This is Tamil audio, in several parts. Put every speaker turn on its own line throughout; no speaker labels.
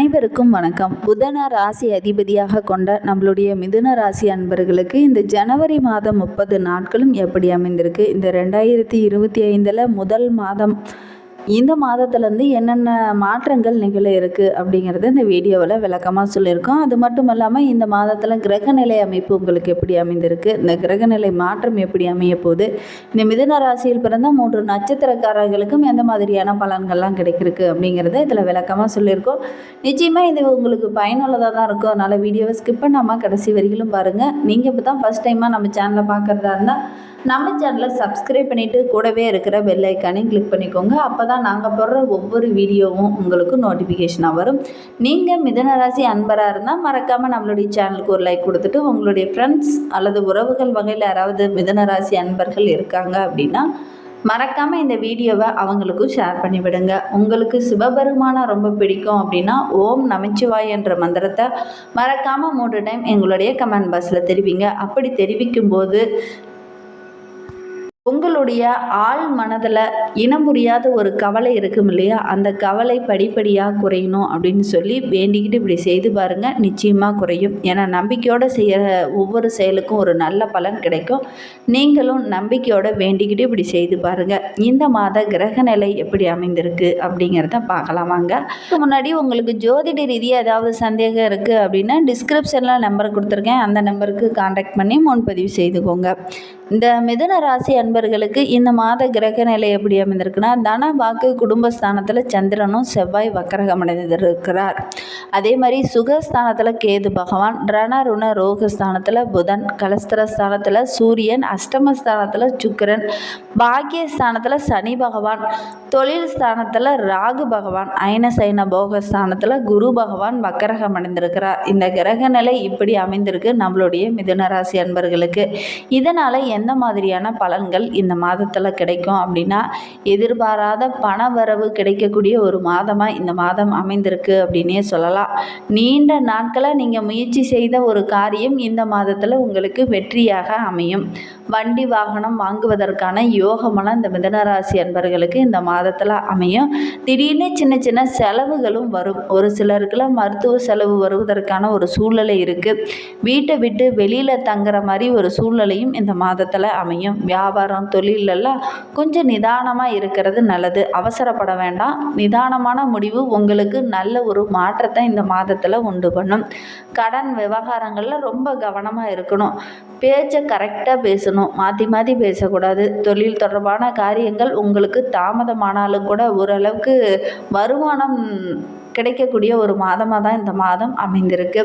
அனைவருக்கும் வணக்கம். புதன ராசி அதிபதியாக கொண்ட நம்மளுடைய மிதுன ராசி அன்பர்களுக்கு இந்த ஜனவரி மாதம் முப்பது நாட்களும் எப்படி அமைந்திருக்கு? இந்த ரெண்டாயிரத்தி இருபத்தி ஐந்தில் முதல் மாதம் இந்த மாதத்துலேருந்து என்னென்ன மாற்றங்கள் நிகழ இருக்குது அப்படிங்கிறத இந்த வீடியோவில் விளக்கமாக சொல்லியிருக்கோம். அது மட்டும் இல்லாமல் இந்த மாதத்தில் கிரகநிலை அமைப்பு உங்களுக்கு எப்படி அமைந்திருக்கு இந்த கிரகநிலை மாற்றம் எப்படி அமைய போகுது இந்த மிதுன ராசியில் பிறந்த மூன்று நட்சத்திரக்காரர்களுக்கும் எந்த மாதிரியான பலன்கள்லாம் கிடைக்கிருக்கு அப்படிங்கிறத இதில் விளக்கமாக சொல்லியிருக்கோம். நிச்சயமாக இது உங்களுக்கு பயனுள்ளதாக தான் இருக்கும். அதனால் வீடியோவை ஸ்கிப் பண்ணாமல் கடைசி வரிகளும் பாருங்கள் நீங்கள் இப்போ தான் ஃபஸ்ட் டைமாக நம்ம சேனலை பார்க்குறதா இருந்தால் நம்ம சேனலை சப்ஸ்கிரைப் பண்ணிவிட்டு கூடவே இருக்கிற பெல் ஐக்கானையும் கிளிக் பண்ணிக்கோங்க. அப்போ தான் நாங்கள் போடுற ஒவ்வொரு வீடியோவும் உங்களுக்கு நோட்டிஃபிகேஷனாக வரும். நீங்கள் மிதனராசி அன்பராக இருந்தால் மறக்காமல் நம்மளுடைய சேனலுக்கு ஒரு லைக் கொடுத்துட்டு உங்களுடைய ஃப்ரெண்ட்ஸ் அல்லது உறவுகள் வகையில் யாராவது மிதனராசி அன்பர்கள் இருக்காங்க அப்படின்னா மறக்காமல் இந்த வீடியோவை அவங்களுக்கும் ஷேர் பண்ணிவிடுங்க. உங்களுக்கு சிவபெருமானை ரொம்ப பிடிக்கும் அப்படின்னா ஓம் நமச்சிவாய் என்ற மந்திரத்தை மறக்காமல் மூன்று டைம் எங்களுடைய கமெண்ட் பாக்ஸில் தெரிவிங்க. அப்படி தெரிவிக்கும் போது உங்களுடைய ஆள் மனதில் இனம் புரியாத ஒரு கவலை இருக்கும் இல்லையா? அந்த கவலை படிப்படியாக குறையணும் அப்படின்னு சொல்லி வேண்டிக்கிட்டு இப்படி செய்து பாருங்கள் நிச்சயமாக குறையும். ஏன்னா நம்பிக்கையோடு செய்கிற ஒவ்வொரு செயலுக்கும் ஒரு நல்ல பலன் கிடைக்கும். நீங்களும் நம்பிக்கையோடு வேண்டிக்கிட்டு இப்படி செய்து பாருங்கள் இந்த மாத கிரக நிலை எப்படி அமைந்திருக்கு அப்படிங்கிறத பார்க்கலாம் வாங்க. முன்னாடி உங்களுக்கு ஜோதிட ரீதியாக ஏதாவது சந்தேகம் இருக்குது அப்படின்னா டிஸ்கிரிப்ஷனில் நம்பர் கொடுத்துருக்கேன். அந்த நம்பருக்கு காண்டாக்ட் பண்ணி முன்பதிவு செய்துக்கோங்க. இந்த மிதுன ராசி அன்பர்களுக்கு இந்த மாத கிரக நிலை எப்படி அமைந்திருக்குன்னா தன வாக்கு குடும்பஸ்தானத்தில் சந்திரனும் செவ்வாய் வக்கரகம் அடைந்திருக்கிறார். அதே மாதிரி சுகஸ்தானத்தில் கேது பகவான் ரண ருண ரோகஸ்தானத்தில் புதன் கலஸ்திரஸ்தானத்தில் சூரியன் அஷ்டமஸ்தானத்தில் சுக்கரன் பாக்கியஸ்தானத்தில் சனி பகவான் தொழில் ஸ்தானத்தில் ராகு பகவான் அயனசைன போகஸ்தானத்தில் குரு பகவான் வக்கரகம் அடைந்திருக்கிறார். இந்த கிரக நிலை இப்படி அமைந்திருக்கு நம்மளுடைய மிதுன ராசி அன்பர்களுக்கு. இதனால் எந்த மாதிரியான பலன்கள் இந்த மாதத்தில் கிடைக்கும் அப்படின்னா எதிர்பாராத பண வரவு கிடைக்கக்கூடிய ஒரு மாதமாக இந்த மாதம் அமைந்திருக்கு அப்படின்னே சொல்லலாம். நீண்ட நாட்களாக நீங்கள் முயற்சி செய்த ஒரு காரியம் இந்த மாதத்தில் உங்களுக்கு வெற்றியாக அமையும். வண்டி வாகனம் வாங்குவதற்கான யோகமெல்லாம் இந்த மிதனராசி அன்பர்களுக்கு இந்த மாதத்தில் அமையும். திடீர்னு சின்ன சின்ன செலவுகளும் வரும். ஒரு சிலருக்குலாம் மருத்துவ செலவு வருவதற்கான ஒரு சூழ்நிலை இருக்குது வீட்டை விட்டு வெளியில் தங்குற மாதிரி ஒரு சூழ்நிலையும் இந்த மாதத்தில் அமையும். வியாபாரம் தொழிலெல்லாம் கொஞ்சம் நிதானமாக இருக்கிறது நல்லது. அவசரப்பட வேண்டாம். நிதானமான முடிவு உங்களுக்கு நல்ல ஒரு மாற்றத்தை இந்த மாதத்தில் உண்டு பண்ணும். கடன் விவகாரங்களில் ரொம்ப கவனமாக இருக்கணும். பேச்சை கரெக்டாக பேசணும். மாற்றி மாற்றி பேசக்கூடாது. தொழில் தொடர்பான காரியங்கள் உங்களுக்கு தாமதமானாலும் கூட ஓரளவுக்கு வருமானம் கிடைக்கக்கூடிய ஒரு மாதமாக தான் இந்த மாதம் அமைந்திருக்கு.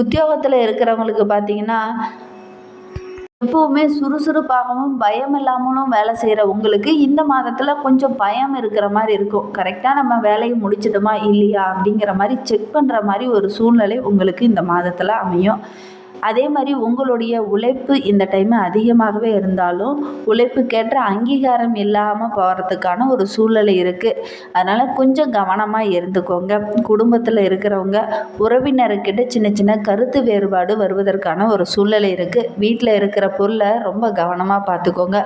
உத்தியோகத்தில் இருக்கிறவங்களுக்கு பார்த்தீங்கன்னா எப்போவுமே சுறுசுறுப்பாகவும் பயம் இல்லாமலும் வேலை செய்கிற உங்களுக்கு இந்த மாதத்தில் கொஞ்சம் பயம் இருக்கிற மாதிரி இருக்கும். கரெக்டாக நம்ம வேலையை முடிச்சிடுமா இல்லையா அப்படிங்கிற மாதிரி செக் பண்ணுற மாதிரி ஒரு சூழ்நிலை உங்களுக்கு இந்த மாதத்தில் அமையும். அதே மாதிரி உங்களுடைய உழைப்பு இந்த டைம் அதிகமாகவே இருந்தாலும் உழைப்புக்கேற்ற அங்கீகாரம் இல்லாமல் போகிறதுக்கான ஒரு சூழ்நிலை இருக்குது அதனால் கொஞ்சம் கவனமாக இருந்துக்கோங்க. குடும்பத்தில் இருக்கிறவங்க உறவினர்கிட்ட சின்ன சின்ன கருத்து வேறுபாடு வருவதற்கான ஒரு சூழ்நிலை இருக்குது வீட்டில் இருக்கிற பொருளை ரொம்ப கவனமாக பார்த்துக்கோங்க.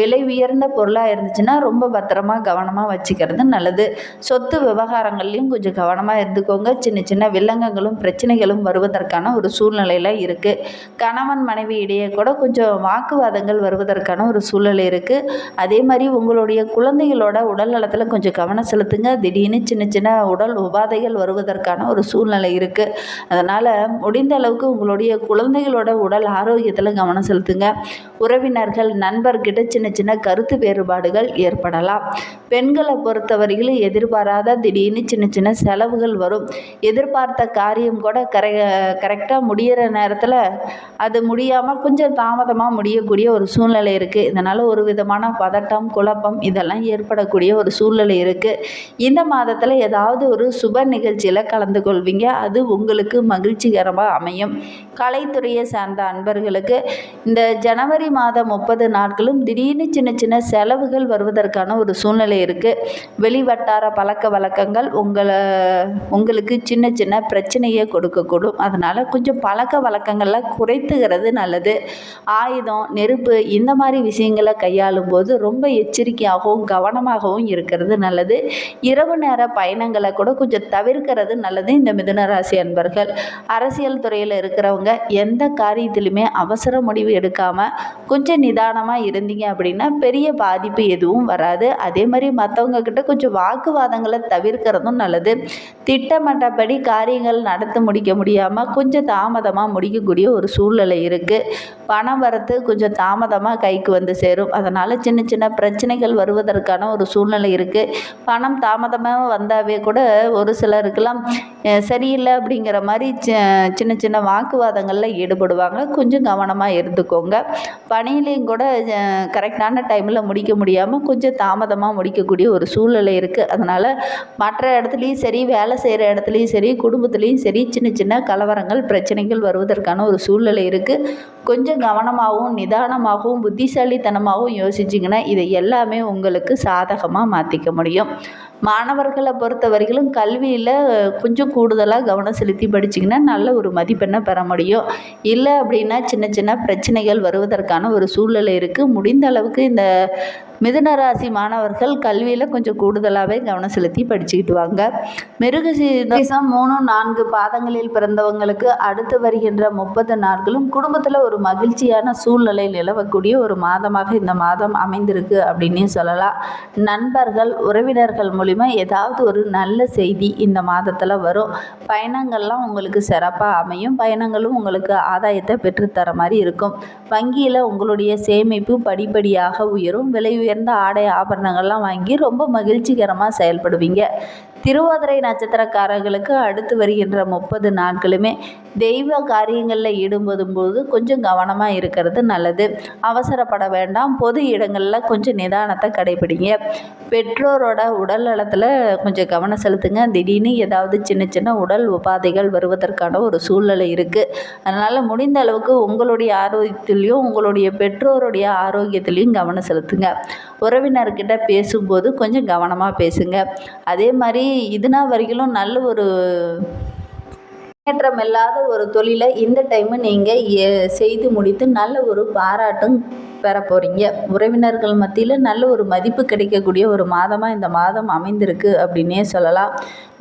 விலை உயர்ந்த பொருளாக இருந்துச்சுன்னா ரொம்ப பத்திரமா கவனமாக வச்சுக்கிறது நல்லது. சொத்து விவகாரங்கள்லையும் கொஞ்சம் கவனமாக இருந்துக்கோங்க. சின்ன சின்ன வில்லங்கங்களும் பிரச்சனைகளும் வருவதற்கான ஒரு சூழ்நிலையில் இருக்குது இருக்குது கணவன் மனைவி இடையே கூட கொஞ்சம் வாக்குவாதங்கள் வருவதற்கான ஒரு சூழ்நிலை இருக்குது அதே மாதிரி உங்களுடைய குழந்தைகளோட உடல் நலத்தில் கொஞ்சம் கவனம் செலுத்துங்க. திடீர்னு சின்ன சின்ன உடல் உபாதைகள் வருவதற்கான ஒரு சூழ்நிலை இருக்குது அதனால் முடிந்த அளவுக்கு உங்களுடைய குழந்தைகளோட உடல் ஆரோக்கியத்தில் கவனம் செலுத்துங்க. உறவினர்கள் நண்பர்கிட்ட சின்ன சின்ன கருத்து வேறுபாடுகள் ஏற்படலாம். பெண்களை பொறுத்தவரையிலும் எதிர்பாராத திடீர்னு சின்ன சின்ன செலவுகள் வரும். எதிர்பார்த்த காரியம் கூட கரெ கரெக்டாக முடிகிற நேரத்தில் அது முடியாமல் கொஞ்சம் தாமதமாக முடியக்கூடிய ஒரு சூழ்நிலை இருக்குது இதனால் ஒரு விதமான பதட்டம் குழப்பம் இதெல்லாம் ஏற்படக்கூடிய ஒரு சூழ்நிலை இருக்குது இந்த மாதத்தில் ஏதாவது ஒரு சுப நிகழ்ச்சியில் கலந்து கொள்வீங்க. அது உங்களுக்கு மகிழ்ச்சிகரமாக அமையும். கலைத்துறையை சார்ந்த அன்பர்களுக்கு இந்த ஜனவரி மாதம் முப்பது நாட்களும் திடீர்னு சின்ன சின்ன செலவுகள் வருவதற்கான ஒரு சூழ்நிலை இருக்குது வெளிவட்டார பழக்க வழக்கங்கள் உங்களை உங்களுக்கு சின்ன சின்ன பிரச்சனையை கொடுக்கக்கூடும். அதனால் கொஞ்சம் பழக்க வழக்கங்களில் குறைத்துக்கிறது நல்லது. ஆயுதம் நெருப்பு இந்த மாதிரி விஷயங்களை கையாளும் போது ரொம்ப எச்சரிக்கையாகவும் கவனமாகவும் இருக்கிறது நல்லது. இரவு நேர பயணங்களை கூட கொஞ்சம் தவிர்க்கிறது நல்லது. இந்த மிதுன ராசி அன்பர்கள் அரசியல் துறையில் இருக்கிறவங்க எந்த காரியத்திலுமே அவசர முடிவு எடுக்காமல் கொஞ்சம் நிதானமாக இருந்தீங்க அப்படின்னா பெரிய பாதிப்பு எதுவும் வராது. அதே மாதிரி மற்றவங்க கிட்ட கொஞ்சம் வாக்குவாதங்களை தவிர்க்கிறதும் நல்லது. திட்டமிட்டபடி காரியங்கள் நடத்த முடிக்க முடியாமல் கொஞ்சம் தாமதமாக முடிக்கக்கூடிய ஒரு சூழ்நிலை இருக்குது பணம் வரத்து கொஞ்சம் தாமதமாக கைக்கு வந்து சேரும். அதனால் சின்ன சின்ன பிரச்சனைகள் வருவதற்கான ஒரு சூழ்நிலை இருக்குது பணம் தாமதமாக வந்தாவே கூட ஒரு சிலருக்கெல்லாம் சரியில்லை அப்படிங்கிற மாதிரி சின்ன சின்ன சின்ன வாக்குவாதங்களில் ஈடுபடுவாங்க. கொஞ்சம் கவனமாக இருந்துக்கோங்க. பணியிலையும் கூட கரெக்டான டைமில் முடிக்க முடியாமல் கொஞ்சம் தாமதமாக முடிக்கக்கூடிய ஒரு சூழ்நிலை இருக்குது அதனால் மற்ற இடத்துலையும் சரி வேலை செய்கிற இடத்துலையும் சரி குடும்பத்துலேயும் சரி சின்ன சின்ன கலவரங்கள் பிரச்சனைகள் வருவதற்கான ஒரு சூழ்நிலை இருக்குது கொஞ்சம் கவனமாகவும் நிதானமாகவும் புத்திசாலித்தனமாகவும் யோசிச்சிங்கன்னா இதை எல்லாமே உங்களுக்கு சாதகமாக மாற்றிக்க முடியும். மாணவர்களை பொறுத்த வரைக்கும் கல்வியில் கொஞ்சம் கூடுதலாக கவனம் செலுத்தி படிச்சிங்கன்னா நல்ல ஒரு மதிப்பெண்ணை பெற முடியும். இல்லை அப்படின்னா சின்ன சின்ன பிரச்சனைகள் வருவதற்கான ஒரு சூழ்நிலை இருக்குது முடிந்த அளவுக்கு இந்த மிதுன ராசி மாணவர்கள் கல்வியில் கொஞ்சம் கூடுதலாகவே கவனம் செலுத்தி படிச்சுக்கிட்டு வாங்க. மிருக சீதம் மூணு நான்கு பாதங்களில் பிறந்தவங்களுக்கு அடுத்து வருகின்ற முப்பது நாட்களும் குடும்பத்தில் ஒரு மகிழ்ச்சியான சூழ்நிலை நிலவக்கூடிய ஒரு மாதமாக இந்த மாதம் அமைந்திருக்கு அப்படின்னே சொல்லலாம். நண்பர்கள் உறவினர்கள் மூலிமா ஏதாவது ஒரு நல்ல செய்தி இந்த மாதத்தில் வரும். பயணங்கள்லாம் உங்களுக்கு சிறப்பாக அமையும். பயணங்களும் உங்களுக்கு ஆதாயத்தை பெற்றுத்தர மாதிரி இருக்கும். வங்கியில் உங்களுடைய சேமிப்பு படிப்படியாக உயரும். விலை உயர்ந்த ஆடை ஆபரணங்கள்லாம் வாங்கி ரொம்ப மகிழ்ச்சிகரமாக செயல்படுவீங்க. திருவாதிரை நட்சத்திரக்காரர்களுக்கு அடுத்து வருகின்ற முப்பது நாட்களுமே தெய்வ காரியங்களில் ஈடுபடும் போது கொஞ்சம் கவனமாக இருக்கிறது நல்லது. அவசரப்பட வேண்டாம். பொது இடங்களில் கொஞ்சம் நிதானத்தை கடைபிடிங்க. பெற்றோரோட உடல் நலத்தில் கொஞ்சம் கவனம் செலுத்துங்க. திடீர்னு ஏதாவது சின்ன சின்ன உடல் உபாதைகள் வருவதற்கான ஒரு சூழ்நிலை இருக்குது அதனால் முடிந்த அளவுக்கு உங்களுடைய ஆரோக்கியத்திலையும் உங்களுடைய பெற்றோருடைய ஆரோக்கியத்திலையும் கவனம் செலுத்துங்க. உறவினர்கிட்ட பேசும்போது கொஞ்சம் கவனமாக பேசுங்க. அதே மாதிரி இதுனா வரைக்கும் நல்ல ஒரு முன்னேற்றம் இல்லாத ஒரு தொழிலை இந்த டைமு நீங்கள் செய்து முடித்து நல்ல ஒரு பாராட்டும் பெற போகிறீங்க உறவினர்கள் மத்தியில் நல்ல ஒரு மதிப்பு கிடைக்கக்கூடிய ஒரு மாதமாக இந்த மாதம் அமைந்திருக்கு அப்படின்னே சொல்லலாம்.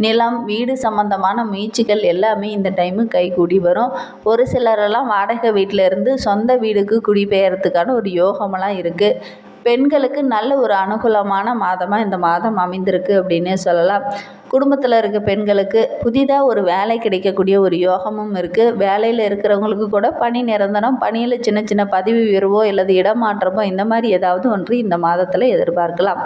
நிலம் வீடு சம்பந்தமான முயற்சிகள் எல்லாமே இந்த டைமு கைகூடி வரும். ஒரு சிலரெல்லாம் வாடகை வீட்டில் இருந்து சொந்த வீடுக்கு குடிபெயர்றதுக்கான ஒரு யோகமெல்லாம் இருக்குது பெண்களுக்கு நல்ல ஒரு அனுகூலமான மாதமாக இந்த மாதம் அமைந்திருக்கு அப்படின்னே சொல்லலாம். குடும்பத்தில் இருக்க பெண்களுக்கு புதிதாக ஒரு வேலை கிடைக்கக்கூடிய ஒரு யோகமும் இருக்குது வேலையில் இருக்கிறவங்களுக்கு கூட பணி நிரந்தரம் பணியில் சின்ன சின்ன பதவி உயர்வோ அல்லது இடமாற்றமோ இந்த மாதிரி ஏதாவது ஒன்று இந்த மாதத்தில் எதிர்பார்க்கலாம்.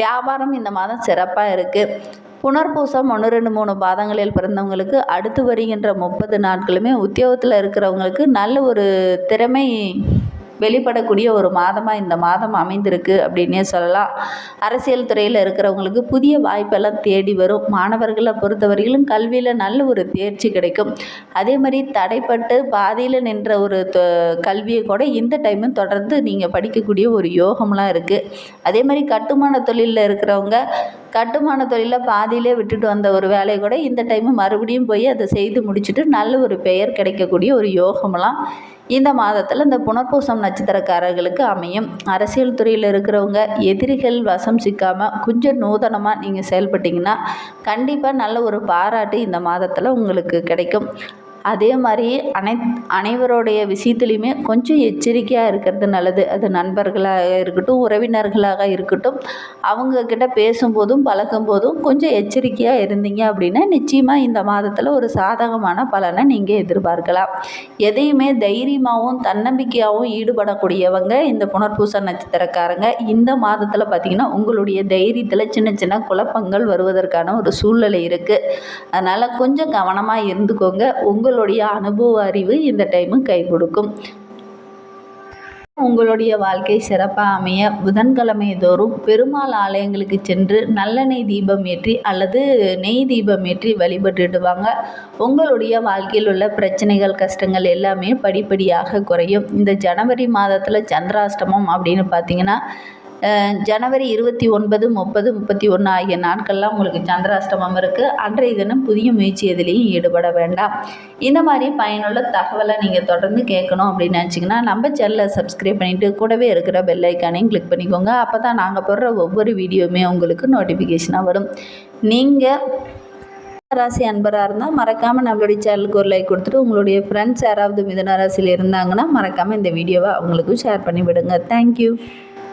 வியாபாரம் இந்த மாதம் சிறப்பாக இருக்குது புனர்பூசம் ஒன்று ரெண்டு மூணு பாதங்களில் பிறந்தவங்களுக்கு அடுத்து வருகின்ற முப்பது நாட்களுமே உத்தியோகத்தில் இருக்கிறவங்களுக்கு நல்ல ஒரு திறமை வெளிப்படக்கூடிய ஒரு மாதமாக இந்த மாதம் அமைந்திருக்கு அப்படின்னே சொல்லலாம். அரசியல் துறையில் இருக்கிறவங்களுக்கு புதிய வாய்ப்பெல்லாம் தேடி வரும். மாணவர்களை பொறுத்தவரையிலும் கல்வியில் நல்ல ஒரு தேர்ச்சி கிடைக்கும். அதே மாதிரி தடைப்பட்டு பாதியில் நின்ற ஒரு தொ கல்வியை கூட இந்த டைமும் தொடர்ந்து நீங்கள் படிக்கக்கூடிய ஒரு யோகம்லாம் இருக்குது அதே மாதிரி கட்டுமான தொழிலில் இருக்கிறவங்க கட்டுமான தொழிலில் பாதியிலே விட்டுட்டு வந்த ஒரு வேலையை கூட இந்த டைமு மறுபடியும் போய் அதை செய்து முடிச்சுட்டு நல்ல ஒரு பெயர் கிடைக்கக்கூடிய ஒரு யோகமெல்லாம் இந்த மாதத்தில் இந்த புனர்பூசம் நட்சத்திரக்காரர்களுக்கு அமையும். அரசியல் துறையில் இருக்கிறவங்க எதிரிகள் வசம் சிக்காமல் கொஞ்சம் நூதனமாக நீங்கள் செயல்பட்டிங்கன்னா கண்டிப்பாக நல்ல ஒரு பாராட்டு இந்த மாதத்தில் உங்களுக்கு கிடைக்கும். அதே மாதிரி அனை அனைவருடைய விஷயத்துலையுமே கொஞ்சம் எச்சரிக்கையாக இருக்கிறது நல்லது. அது நண்பர்களாக இருக்கட்டும் உறவினர்களாக இருக்கட்டும் அவங்கக்கிட்ட பேசும்போதும் பழகும்போதும் கொஞ்சம் எச்சரிக்கையாக இருந்தீங்க அப்படின்னா நிச்சயமாக இந்த மாதத்தில் ஒரு சாதகமான பலனை நீங்கள் எதிர்பார்க்கலாம். எதையுமே தைரியமாகவும் தன்னம்பிக்கையாகவும் ஈடுபடக்கூடியவங்க இந்த புனர்பூச நட்சத்திரக்காரங்க இந்த மாதத்தில் பார்த்திங்கன்னா உங்களுடைய தைரியத்தில் சின்ன சின்ன குழப்பங்கள் வருவதற்கான ஒரு சூழ்நிலை இருக்குது அதனால் கொஞ்சம் கவனமாக இருந்துக்கோங்க. உங்கள் உங்களுடைய அனுபவ அறிவு இந்த டைமு கை கொடுக்கும் உங்களுடைய வாழ்க்கை சிறப்பாக அமைய புதன்கிழமை தோறும் பெருமாள் ஆலயங்களுக்கு சென்று நல்லெண்ணெய் தீபம் ஏற்றி அல்லது நெய் தீபம் ஏற்றி வழிபட்டுடுவாங்க உங்களுடைய வாழ்க்கையில் உள்ள பிரச்சனைகள் கஷ்டங்கள் எல்லாமே படிப்படியாக குறையும். இந்த ஜனவரி மாதத்தில் சந்திராஷ்டமம் அப்படின்னு பார்த்தீங்கன்னா ஜனவரி இருபத்தி ஒன்பது முப்பது முப்பத்தி ஒன்று ஆகிய நாட்கள்லாம் உங்களுக்கு சந்திராஷ்டமம் இருக்குது அன்றைய தினம் புதிய முயற்சி எதுலேயும் ஈடுபட வேண்டாம். இந்த மாதிரி பயனுள்ள தகவலை நீங்கள் தொடர்ந்து கேட்கணும் அப்படின்னு நினச்சிங்கன்னா நம்ம சேனலை சப்ஸ்கிரைப் பண்ணிவிட்டு கூடவே இருக்கிற பெல் ஐக்கானையும் கிளிக் பண்ணிக்கோங்க. அப்போ தான் நாங்கள் போடுற ஒவ்வொரு வீடியோவுமே உங்களுக்கு நோட்டிஃபிகேஷனாக வரும். நீங்கள் ராசி அன்பராக இருந்தால் மறக்காமல் நம்மளுடைய சேனலுக்கு ஒரு லைக் கொடுத்துட்டு உங்களுடைய ஃப்ரெண்ட்ஸ் யாராவது மிதன ராசியில் இருந்தாங்கன்னா மறக்காமல் இந்த வீடியோவை அவங்களுக்கும் ஷேர் பண்ணி விடுங்க தேங்க்யூ